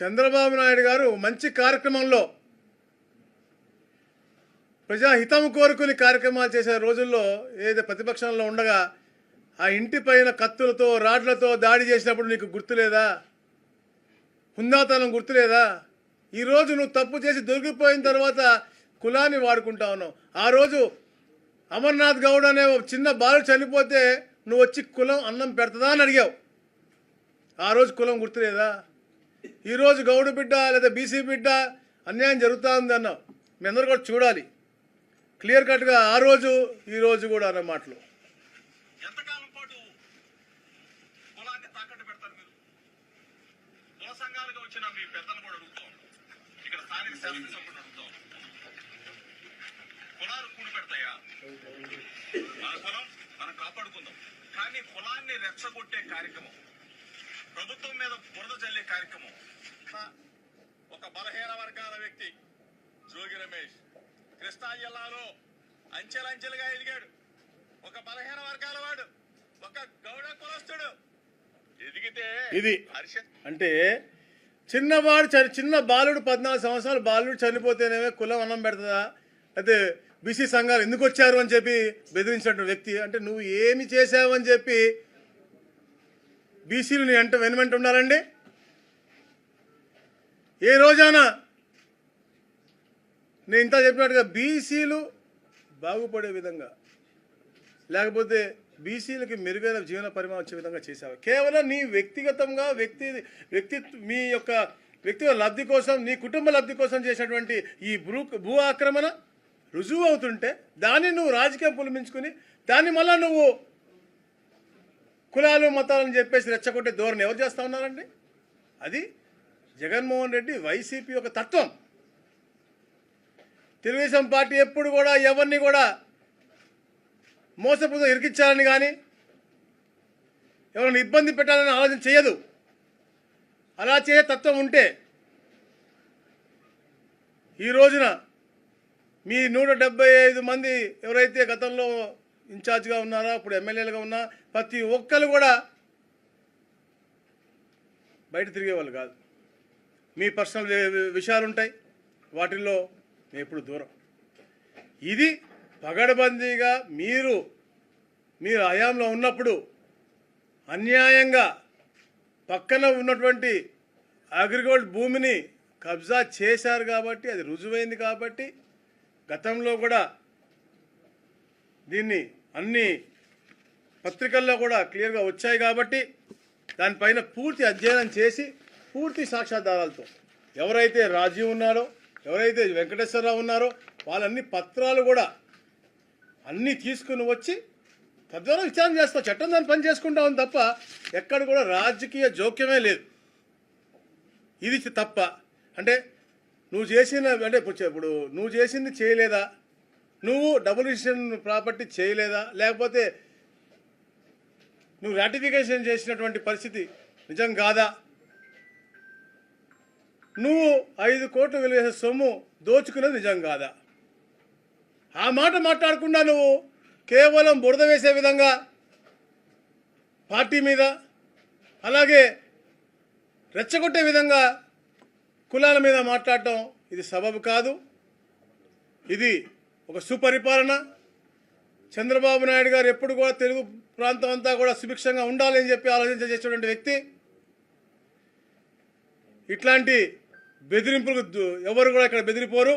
చంద్రబాబు నాయుడు గారు మంచి కార్యక్రమంలో ప్రజాహితం కోరుకుని కార్యక్రమాలు చేసే రోజుల్లో ఏదో ప్రతిపక్షంలో ఉండగా ఆ ఇంటి పైన కత్తులతో రాడ్లతో దాడి చేసినప్పుడు నీకు గుర్తులేదా? హుందాతనం గుర్తులేదా? ఈరోజు నువ్వు తప్పు చేసి దొరికిపోయిన తర్వాత కులాన్ని వాడుకుంటా ఉన్నావు. ఆ రోజు అమర్నాథ్ గౌడ్ అనే ఒక చిన్న బాలు చనిపోతే నువ్వు వచ్చి కులం అన్నం పెడతదా అని అడిగావు. ఆ రోజు కులం గుర్తులేదా? ఈరోజు గౌడు బిడ్డ లేదా బీసీ బిడ్డ అన్యాయం జరుగుతుంది అన్నాం. అన్నావు మీ అందరూ కూడా చూడాలి. క్లియర్ కట్గా ఆ రోజు ఈ రోజు కూడా అన్న మాటలు. ఎంతకాలం కూడి పెడతాయా? మన మనం కాపాడుకుందాం. కానీ రెచ్చగొట్టే కార్యక్రమం ప్రభుత్వం మీద బురద జల్లే కార్యక్రమం. ఒక బలహీన వర్గాల వ్యక్తి జోగి రమేష్. కృష్ణా జిల్లాలో అంచెలంచెలుగా ఎదిగాడు. ఒక బలహీన వర్గాల వాడు ఒక గౌడ కులస్తుడు. ఎదిగితే ఇది. అంటే చిన్నవాడు చని చిన్న బాలుడు పద్నాలుగు సంవత్సరాలు బాలుడు చనిపోతేనేమే కులం అన్నం పెడుతుందా? అయితే బీసీ సంఘాలు ఎందుకు వచ్చారు అని చెప్పి బెదిరించినట్టు వ్యక్తి. అంటే నువ్వు ఏమి చేశావని చెప్పి బీసీలు నీ అంట వెనుమెంట ఉండాలండి ఏ రోజాన నేను ఇంత చెప్పినట్టుగా బీసీలు బాగుపడే విధంగా లేకపోతే బీసీలకి మెరుగైన జీవన పరిమాణం వచ్చే విధంగా చేశావు? కేవలం నీ వ్యక్తిగతంగా వ్యక్తి వ్యక్తి మీ యొక్క వ్యక్తిగత లబ్ధి కోసం నీ కుటుంబ లబ్ధి కోసం చేసినటువంటి ఈ భూ భూ ఆక్రమణ రుజువు అవుతుంటే దాన్ని నువ్వు రాజకీయం పులిమించుకుని దాన్ని మళ్ళీ నువ్వు కులాలు మతాలని చెప్పేసి రెచ్చగొట్టే ధోరణి ఎవరు చేస్తూ ఉన్నారండి? అది జగన్మోహన్ రెడ్డి వైసీపీ యొక్క తత్వం. తెలుగుదేశం పార్టీ ఎప్పుడు కూడా ఎవరిని కూడా మోసపూత ఇరికించాలని కానీ ఎవరిని ఇబ్బంది పెట్టాలని ఆలోచన చేయదు. అలా చేసే తత్వం ఉంటే ఈ రోజున మీ నూట ఐదు మంది ఎవరైతే గతంలో ఇన్ఛార్జ్గా ఉన్నారా ఇప్పుడు ఎమ్మెల్యేలుగా ఉన్నా ప్రతి ఒక్కరు కూడా బయట తిరిగేవాళ్ళు కాదు. మీ పర్సనల్ విషయాలు ఉంటాయి వాటిల్లో మేము ఎప్పుడు దూరం. ఇది పగడబందీగా మీరు మీరు హయాంలో ఉన్నప్పుడు అన్యాయంగా పక్కన ఉన్నటువంటి అగ్రిగోల్డ్ భూమిని కబ్జా చేశారు కాబట్టి అది రుజువైంది కాబట్టి గతంలో కూడా దీన్ని అన్ని పత్రికల్లో కూడా క్లియర్గా వచ్చాయి కాబట్టి దానిపైన పూర్తి అధ్యయనం చేసి పూర్తి సాక్ష్యాధారాలతో ఎవరైతే రాజీవ్ ఉన్నారో ఎవరైతే వెంకటేశ్వరరావు ఉన్నారో వాళ్ళన్ని పత్రాలు కూడా అన్నీ తీసుకుని వచ్చి తద్వారా విచారణ చేస్తాం చట్టం దాన్ని పని చేసుకుంటా ఉంది తప్ప ఎక్కడ కూడా రాజకీయ జోక్యమే లేదు. ఇది తప్ప. అంటే నువ్వు చేసిన అంటే ఇప్పుడు ఇప్పుడు నువ్వు చేసింది చేయలేదా? నువ్వు డబుల్ రిజిస్ట్రేషన్ ప్రాపర్టీ చేయలేదా? లేకపోతే నువ్వు రాటిఫికేషన్ చేసినటువంటి పరిస్థితి నిజం కాదా? నువ్వు ఐదు కోట్లు విలువేసే సొమ్ము దోచుకున్నది నిజం కాదా? ఆ మాట మాట్లాడకుండా నువ్వు కేవలం బురద వేసే విధంగా పార్టీ మీద అలాగే రెచ్చగొట్టే విధంగా కులాల మీద మాట్లాడటం ఇది సబబు కాదు. ఇది ఒక సుపరిపాలన. చంద్రబాబు నాయుడు గారు ఎప్పుడు కూడా తెలుగు ప్రాంతం అంతా కూడా సుభిక్షంగా ఉండాలని చెప్పి ఆలోచన చేసేటువంటి వ్యక్తి. ఇట్లాంటి బెదిరింపులకు ఎవరు కూడా ఇక్కడ బెదిరిపోరు.